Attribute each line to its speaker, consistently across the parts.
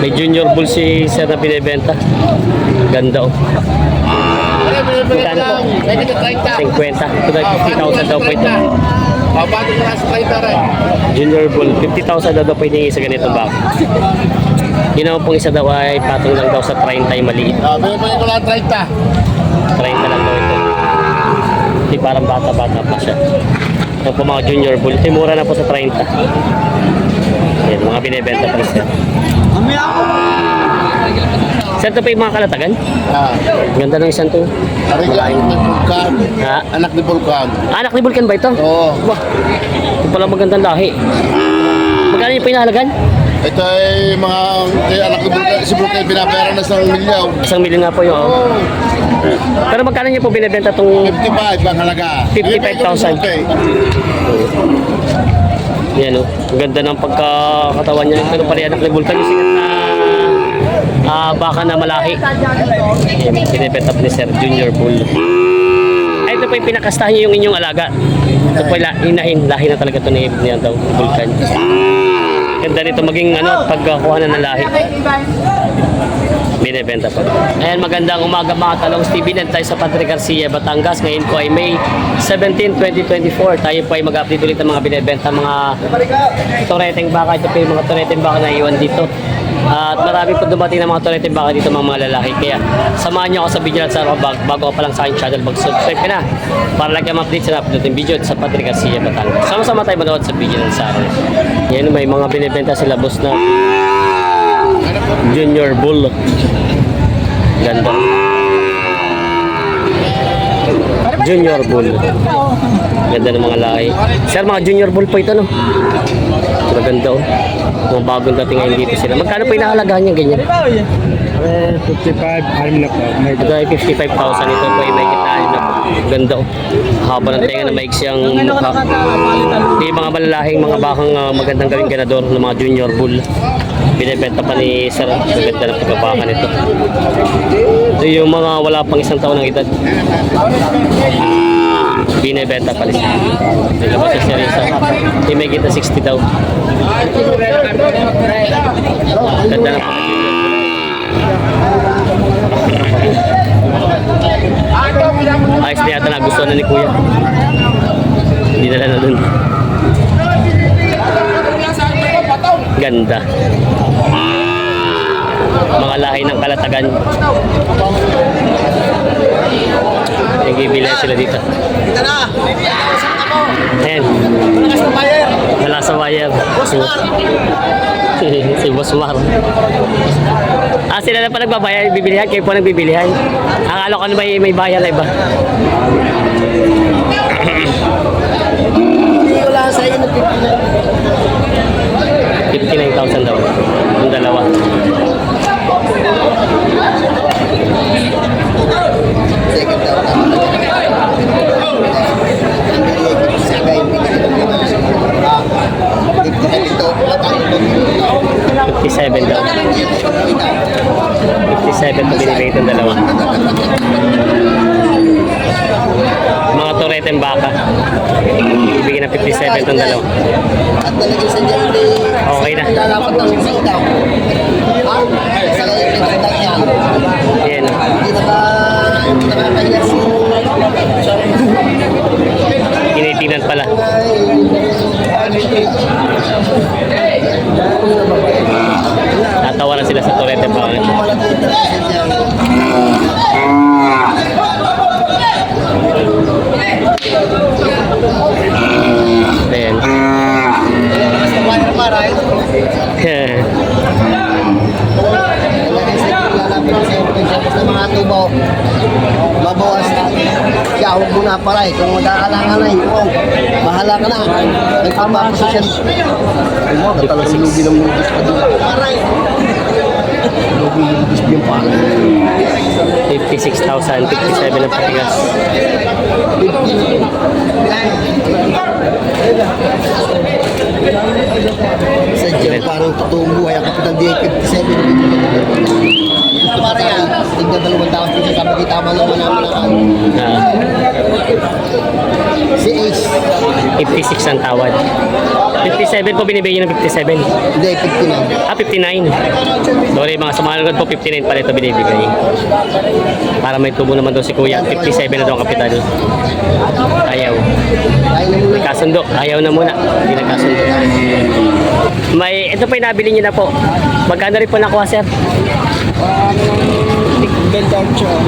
Speaker 1: May junior bull si sir na binibenta. Ganda oh. Magkano po? 50. Ito na 50,000 daw po ito.
Speaker 2: Babago ko na sa 30 rin.
Speaker 1: Junior bull. 50,000 daw daw po yung isa ganitong bako. Yun naman pong isa daw ay patong lang daw sa 30 ay maliit.
Speaker 2: Ah, binibigay ko lang 30.
Speaker 1: 30 lang daw ito. Hindi parang bata-bata pa siya. Ito po mga junior bull. Ito mura na po sa 30. Yan, mga binibenta pa rin Sir, ito pa yung mga kalatagan.
Speaker 2: Ah,
Speaker 1: Ganda ng isang to.
Speaker 2: Arigay ni Vulcan.
Speaker 1: Ha?
Speaker 2: Anak ni Vulcan.
Speaker 1: Anak ni Vulcan ba ito?
Speaker 2: Oo.
Speaker 1: Wah, ito pala magandang lahi. Magkano yung pinahalagan?
Speaker 2: Ito ay mga eh, anak ni Vulcan. Si Vulcan binabayaran na sa milyaw.
Speaker 1: Isang milyon nga po yung...
Speaker 2: Oo.
Speaker 1: Pero magkano niyo po binibenta itong
Speaker 2: 55 ang halaga.
Speaker 1: 55,000. Yan o. Ang ganda ng pagkakatawan niya. Pero pala anak ni Vulcan yung sikat na ah, baka na malahi. Yan, binibenta po ni Sir Junior Bull. Ay, ito po yung pinakastahan niyo yung inyong alaga. Ito po yung la- inahin. Lahi na talaga ito ni niya daw, Vulcan. Ganda nito maging ano, pagkakuha na ng lahi. Binibenta po. Ayan, magandang umaga mga talong TV. Nandito tayo sa Padre Garcia, Batangas. Ngayon po ay May 17, 2024. Tayo po ay mag-update ulit ng mga binibenta, mga toreteng baka. Ito po yung mga toreteng baka na iwan dito. At marami po dumating ng mga toreteng baka dito mga mga lalaki. Kaya samahan niyo ako sa video at sa bag bago pa lang sa aking channel, mag-subscribe na para lagi ma-update sa upload ng video sa Padre Garcia, Batangas. Sama-sama tayo manood sa video ng sa araw. Yan, may mga binibenta sila boss na Junior Bull. Ganda. Junior Bull. Ganda ng mga lahi. Sir, mga Junior Bull po ito, no? Maganda, oh. Mga bagong dating ngayon dito sila. Magkano po inahalagahan niya ganyan?
Speaker 3: Eh, 55, alam na po.
Speaker 1: Ay 55,000. Ito po ay may kitaan na po. Ganda, oh. Haba ng tenga na maiksi ang mukha. Yung mga malalahing mga bakang ah, magandang gawing ganador ng mga Junior Bull. Binibenta pa ni Sir. Ang ganda ng pagkabaka nito. Ito yung mga wala pang isang taon ng edad. Binibenta pa rin. Nilabas sa Sir Isa. Hindi may kita 60 daw. Ganda ng pagkabaka. Na yata nagustuhan na ni Kuya. Hindi na na dun. Ganda. Mga lahi ng kalatagan. Nagibilan sila dito.
Speaker 2: Ito na.
Speaker 1: Ayan.
Speaker 2: Lakas na bayer.
Speaker 1: Wala sa wire. si Boss Mar. Ah, sila na pa nagbabayad, bibilihan, kayo po nagbibilihan. Akala ko ano may, may bayan na iba.
Speaker 2: Lang sa iyo ng
Speaker 1: 59,000 daw. Yung dalawa. 57 daw. 57 pa binibigay itong dalawa. Mga tureteng baka. Ibigay ng 57 itong dalawa. Okay na.
Speaker 2: yan. Na
Speaker 1: Kinitinan pala. Natawa na sila sa
Speaker 2: na sa dyan.
Speaker 1: Ayan.
Speaker 2: Mga tubaw, mabawas huwag mo na pala eh. Kung magkakalangan na yun, oh, bahala ka na. Nagpapaposisyon. Ay mo, talagang lugi ng pa dito. Paray! Lugi ng lugis yung pala.
Speaker 1: 56,000, 57 ang patigas.
Speaker 2: Yan, parang totoong buhay. Ang kapital di 57. Ito pare yan. Tigna dalawang tao kasi kami kita man naman namin ang ano.
Speaker 1: Ah,
Speaker 2: Si Ace.
Speaker 1: 56 ang tawad. 57 po binibigyan ng 57.
Speaker 2: Hindi, 59.
Speaker 1: Ah, 59. Sorry mga sumanagod po, 59 pala ito binibigay. Para may tubo naman daw si Kuya. 57 na daw ang kapital. Ayaw.
Speaker 2: Na muna.
Speaker 1: Kasundo. Ayaw na muna. Hindi nagkasundo. May, ito po yung nabili niyo na po. Magkano rin po nakuha, sir?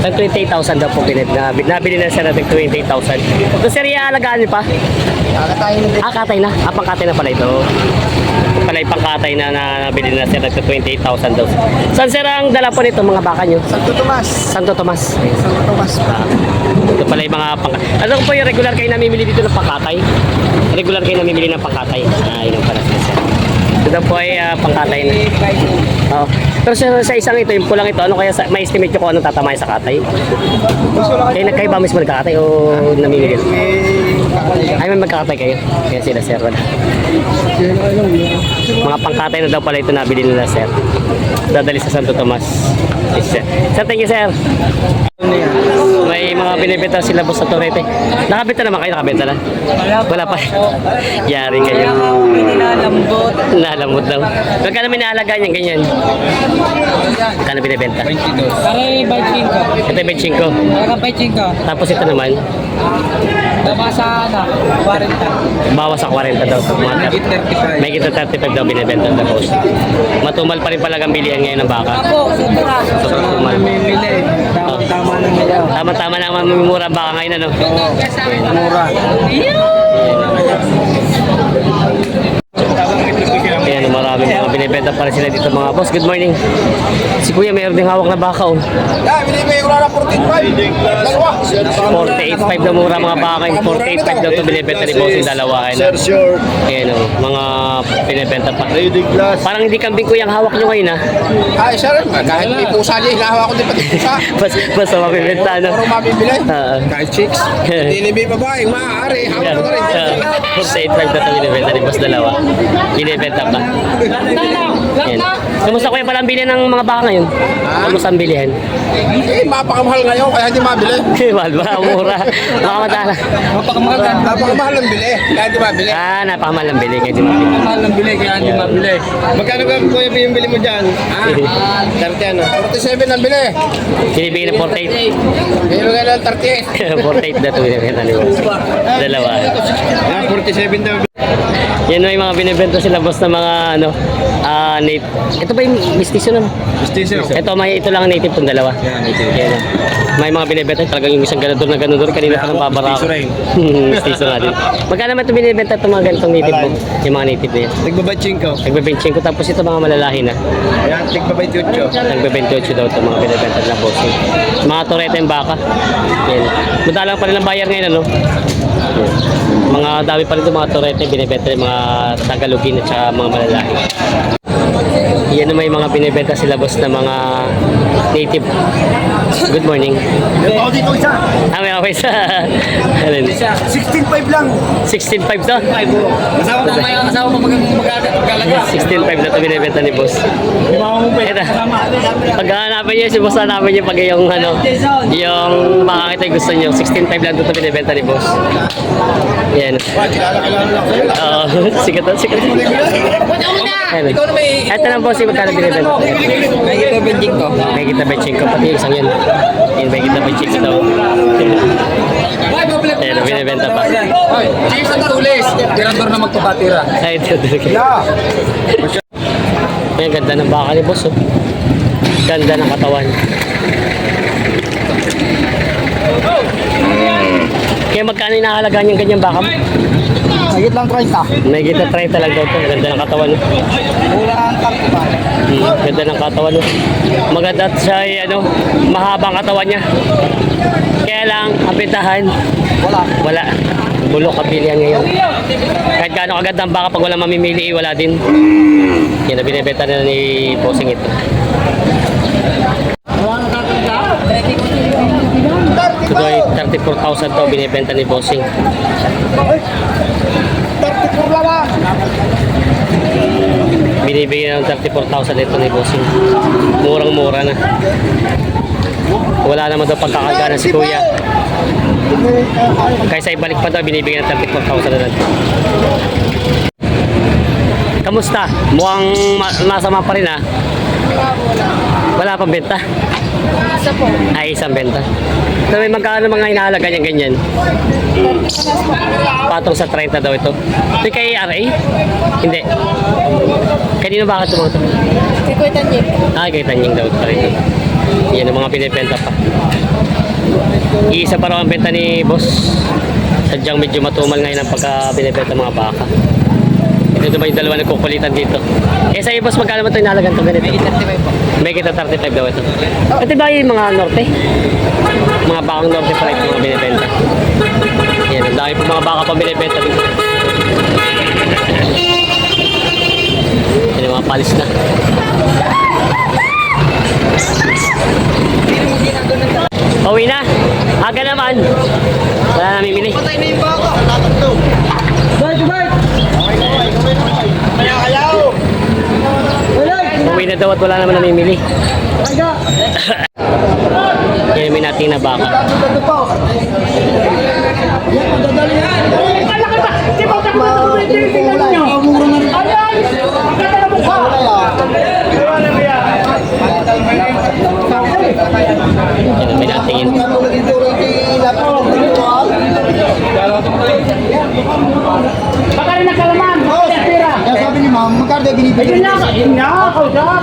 Speaker 1: Tag 28,000 daw po binib. Nabili, nabili na sir natin 28,000. Ito sir, iaalagaan niyo pa?
Speaker 2: Kakatayin din.
Speaker 1: Ah, katay na. Ah, pangkatay na pala ito. Pala yung pangkatay na, na nabili na sir natin 28,000 daw. Saan sir ang dala po nito mga baka niyo?
Speaker 2: Santo Tomas.
Speaker 1: Santo Tomas.
Speaker 2: Santo Tomas.
Speaker 1: Ah, ito pala yung mga pang... Ano po yung regular kayo namimili dito ng pangkatay? Regular kayo namimili ng pangkatay. Ah, yun ang pala sir. Ito po ay ah, pangkatay na. Oh. Pero sir, sa isang ito, yung pulang ito, ano kaya sa, may estimate nyo kung anong tatamayan sa katay? Kayo, kayo ba mismo nagkakatay o namimili? Ay, may magkakatay kayo. Kaya sila sir, wala. Mga pangkatay na daw pala ito nabili nila sir. Dadali sa Santo Tomas. Yes, sir. Sir, thank you sir. Mga binibenta sila po sa Torete. Nakabenta naman kayo, nakabenta na? Wala pa. Yari kayo.
Speaker 4: Nilalambot.
Speaker 1: Nalamot daw. Magkano may naalaga niyan ganyan? Magkano binibenta?
Speaker 4: Pare, bajing ko.
Speaker 1: Ito yung 25.
Speaker 4: Talaga bajing ko.
Speaker 1: Tapos ito naman,
Speaker 4: Tama sa ano, 40.
Speaker 1: bawas sa 40 daw. Mga
Speaker 4: 35.
Speaker 1: May kita 35 daw binibenta na boss. Matumal pa rin pala ang bilihan ngayon ng baka.
Speaker 4: Ako, sobra.
Speaker 1: Sobrang tumal.
Speaker 4: Mimili. Tama na nila.
Speaker 1: Tama-tama na ang mamimura baka ngayon ano.
Speaker 4: Mura.
Speaker 1: Ayan, binibenta pa rin sila dito mga boss. Good morning. Si Kuya mayroon ding hawak na baka oh.
Speaker 2: Ah, binibigay ko na 45. Dalawa.
Speaker 1: 48.5 na mura mga baka. yung 48.5 daw ito binibenta ni boss yung dalawa.
Speaker 5: Sir, sure.
Speaker 1: Ayan oh, mga binibenta pa.
Speaker 5: Class.
Speaker 1: Parang hindi kambing ko yung hawak nyo ngayon ha.
Speaker 2: Ay, sir, kahit may pusa niya, hinahawa ko din pati pusa.
Speaker 1: Basta, basta mabibenta ano.
Speaker 2: Puro mabibili.
Speaker 1: Ah,
Speaker 2: Kahit chicks. Hindi may babae, maaari. Hawak ko na rin.
Speaker 1: Uh, 48.5 na ito binibenta ni boss dalawa. Binibenta pa. Yan. Kumusta kuya pala ang bilhin ng mga baka ngayon? Kumusta ang bilihan?
Speaker 2: Eh, mapakamahal ngayon, kaya hindi mabili.
Speaker 1: Mahal ba? Mura. Makamadala.
Speaker 4: Mapakamahal ka.
Speaker 2: Napakamahal ang bili, kaya hindi mabili.
Speaker 1: Ah, napakamahal ang bili. Kaya di mabili.
Speaker 4: Mahal ng bili, kaya hindi mabili.
Speaker 2: Magkano ka kuya yung bili mo dyan? Ah, 30 ano? 47 ang bili.
Speaker 1: Binibigyan ng 48.
Speaker 2: Pero nga lang 38.
Speaker 1: 48 na ito ni boss. Dalawa.
Speaker 2: Ah, 47 daw.
Speaker 1: Yan may mga binibenta sila boss na mga ano, ah, native. Ito ba yung mistiso na?
Speaker 2: Station.
Speaker 1: Ito, may ito lang ang native itong dalawa.
Speaker 2: Yan, native.
Speaker 1: Yan. May mga binibenta talagang yung isang ganador na ganador kanina pa ng babara.
Speaker 2: mistiso rin.
Speaker 1: nga din. Magkano naman ito binibenta itong mga ganitong native mo? Yung mga native na yan.
Speaker 2: Nagbabaching ko.
Speaker 1: Nagbe-benching ko tapos ito mga malalahi na.
Speaker 2: Ayan, tigbabay tutyo.
Speaker 1: Nagbe-28 daw ito mga binibenta na bossing. Mga torete yung baka. Yan. Madalang pa rin ang bayar ngayon ano. Dami pa rin mga torete binibenta yung mga tagalogin at saka mga malalaki. Yan naman yung mga binibenta sila boss na mga native. Good morning.
Speaker 2: Oh, dito isa.
Speaker 1: Ah, may okay sa... Alin?
Speaker 2: 16.5 lang.
Speaker 1: 16.5 to?
Speaker 4: Kasama pa may kasama pa mag magkalaga.
Speaker 1: 16.5 na ito binibenta ni boss. Ito. Paghahanapin niyo si boss, hanapin niyo pag yung ano, yung baka ito yung gusto niyo. 16.5 lang ito binibenta ni boss. Yan. Oo, sikat na, sikat. Ayan. Ito na boss, yung magkano binibenta.
Speaker 4: May ito bajing ko.
Speaker 1: May kita ba ko pati isang yun. Yan, may kita ba ko daw. Ayan, binibenta pa.
Speaker 4: Ay, sa tulis. Tirador na magpapatira.
Speaker 1: Ay, ito talaga. Ay, ganda ng baka ni boss, oh. Ganda ng katawan. Kaya magkano yung nakahalaga niyang ganyan baka?
Speaker 2: Higit lang 30.
Speaker 1: May kita 30 lang daw to. Ganda ng katawan. oh.
Speaker 2: Wala ang takpa.
Speaker 1: Hmm, ganda ng katawan. oh. Maganda at siya, ay, ano, mahabang katawan niya. Kaya lang, ang pintahan,
Speaker 2: Wala.
Speaker 1: wala. Bulok kabilihan ngayon. Kahit gaano kaganda ang baka pag wala mamimili, eh, wala din. Yan na binibenta na ni Bossing ito. Ito ay 34,000 to binibenta ni Bossing.
Speaker 2: 34 lang ah.
Speaker 1: Binibigyan ng 34,000 ito ni Bossing. Murang-mura na. Wala naman daw pagkakagana si Kuya. Kaysa ibalik pa daw, binibigyan ng 34,000 na lang. Kamusta? Mukhang ma- masama pa rin ha? Wala pang benta?
Speaker 5: Isa po.
Speaker 1: Ay, isang benta. So may magkano mga inaalaga niya ganyan? Patong sa 30 daw ito. Ito kay RA? Hindi. Kanino ba mga ito?
Speaker 5: Kay Kuya Tanyip.
Speaker 1: Ah, kay Tanying daw rin. Yan ang mga pinipenta pa. Iisa pa raw ang benta ni boss. Sadyang medyo matumal ngayon ang pagka binibenta ng mga baka. Ito ba yung dalawa nagkukulitan dito? Eh sa boss, magkano ba ito inalagan ito ganito? May kita 35 daw ito. Ito ba yung mga norte? Mga bakang norte pa yung mga binibenta. Yan, ang dami po mga baka pa binibenta dito. Yan yung mga palis na. Pauwi na. Aga naman. Wala na namimili.
Speaker 2: Patay na yung baka. Dapat
Speaker 1: Pauwi na daw at wala naman namimili. Yan may nating na baka.
Speaker 2: Ito po.
Speaker 1: Yan may natingin.
Speaker 6: Baka rin nagkalaman. Tira.
Speaker 2: Kaya sabi ni daw binibigyan?
Speaker 6: Yun lang. Yun nga. Kausap.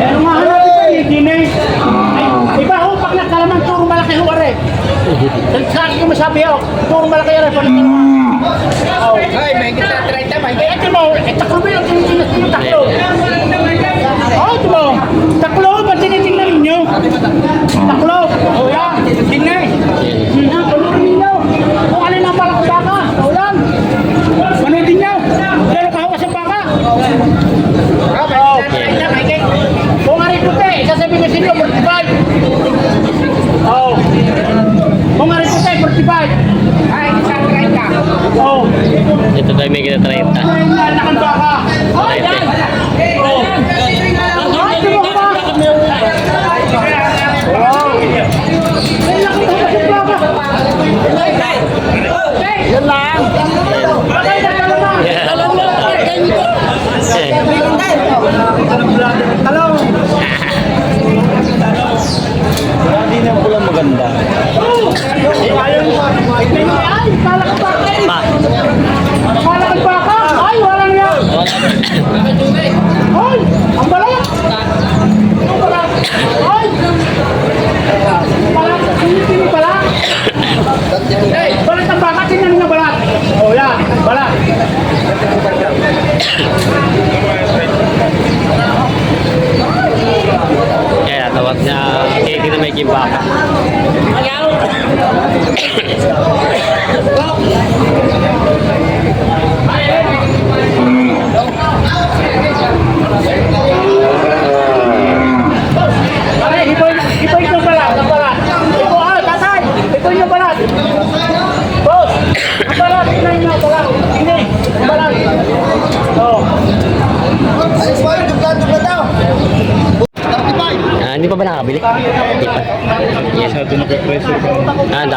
Speaker 6: Pero nga hanap ito eh. Dine. Ay, Iba ho, pag nagkalaman, turo malaki ho are. Sa akin ko masabi ho, turo malaki are. Naman. Oh.
Speaker 4: Ay, may kita 30, may
Speaker 6: Eh, ito mo, eh, taklo ba yung? Taklo. Oh, ito mo. Taklo, ba't tinitingnan ninyo? Taklo. Oh, yan. Tingnan. Hmm, tuloy ninyo. Kung alin ang balak baka. Oh, yan. Panoodin nyo. Pero kahawa sa baka. Oh, kung ari puti, sasabihin ko sa inyo, 45. Oh. Kung ari puti, 45. Ay, isang 30. Oh.
Speaker 1: Ito daw may kita 30.
Speaker 6: Ay, nanakan baka. Oh, yan. Oh. Ay, tumok ba? Oh. Ay, nakita ko sa baka. Yan lang. Bakay na ka naman. Ayaw mo. Ay, kala ka ba?
Speaker 1: Pa.
Speaker 6: Kala ka baka? Ay, walang yan. Ay, ang balat. Ang balat. Ay. Ang balat. Hindi balat. Hey, balat ang baka. Tingnan nga balat. Oh, yan. Balat.
Speaker 1: May gimbaka.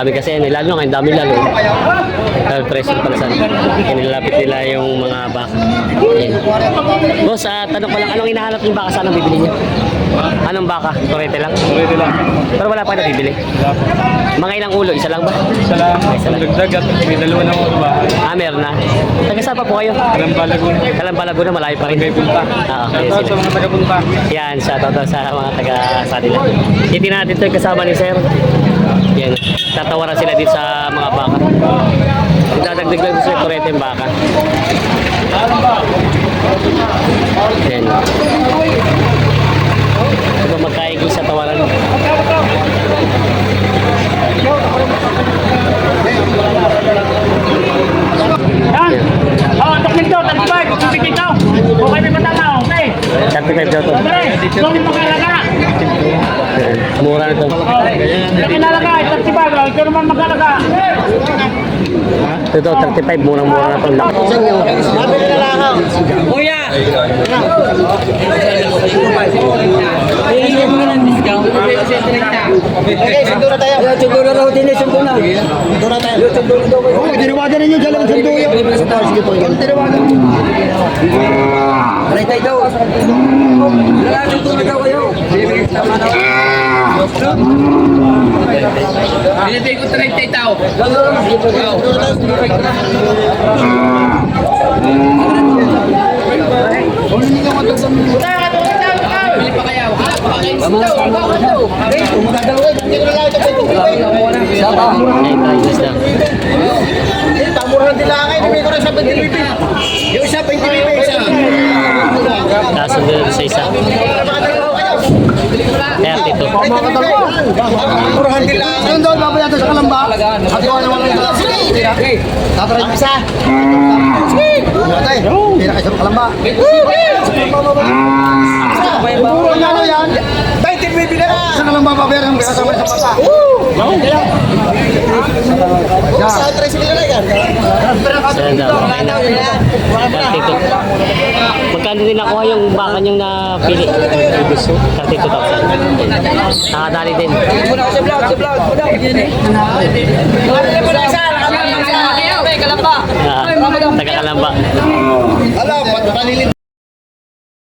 Speaker 1: dami kasi. Lalo na ngayon, dami lalo. Dami pressure pala sa Kinilalapit nila yung mga baka. Yan. Boss, ah, tanong ko lang, anong hinahanap yung baka? Saan ang bibili niyo? Anong baka? Torete lang?
Speaker 3: Pwede lang.
Speaker 1: Pero wala pa nabibili. Mga ilang ulo? Isa lang ba?
Speaker 3: Isa lang. Ang dagdag at may dalawa na mga ba?
Speaker 1: Ah, meron na. Taga saan pa po kayo?
Speaker 3: Alam ba lagun?
Speaker 1: Kalamba Laguna, malayo pa rin.
Speaker 3: Kay Punta.
Speaker 1: Ah, okay.
Speaker 3: Shoutout sa mga taga-punta.
Speaker 1: Yan, shoutout sa mga taga sa nila. Hindi natin ito yung kasama ni Sir. Yan, tatawaran sila dito sa mga baka. Dadagdag lang sila kurete yung baka. Yan. Ito magkaigi sa tawaran.
Speaker 6: Yan. Oh, taklit daw, 35. Tupikit daw. Okay, may matama. Okay.
Speaker 1: 35 daw to.
Speaker 6: Pare, kung yung magkalaga.
Speaker 1: Mura na to.
Speaker 6: Oh, yung kinalaga, 35. Ikaw naman magkalaga.
Speaker 1: Ito, 35, murang-mura na itong laki.
Speaker 2: Mabili na lang ako.
Speaker 6: Kuya! Hihingin mo ng discount.
Speaker 2: Okay, tayo. Na raw din eh, na. Sundo na tayo. Na daw. Oo, dinawagan ninyo dyan lang sundo yun. Sige po, yun. Dinawagan. Aray tayo daw. Lalaki sundo na daw kayo.
Speaker 4: Binibigay ko 30 tao.
Speaker 1: Lang.
Speaker 2: Pamurahan din lang kayo. Hindi ko na sa 20 Yung isa, 20 isa.
Speaker 1: Kaso din sa isa. 32.
Speaker 2: Pamurahan din lang. Ayun doon, babaya doon sa kalamba. At gawa naman kayo. Sige. Tataray ang isa. Sige. Tatay, hindi na kayo sa kalamba. Puro nga ano yan. 20 bibili na. Sa kalamba, babayaran ang kasama sa pata. Sa tricycle na yan.
Speaker 1: Saan daw? 32. Magkano din nakuha yung baka niyang napili? 32,000. Nakadali din. Ah, taga Kalamba.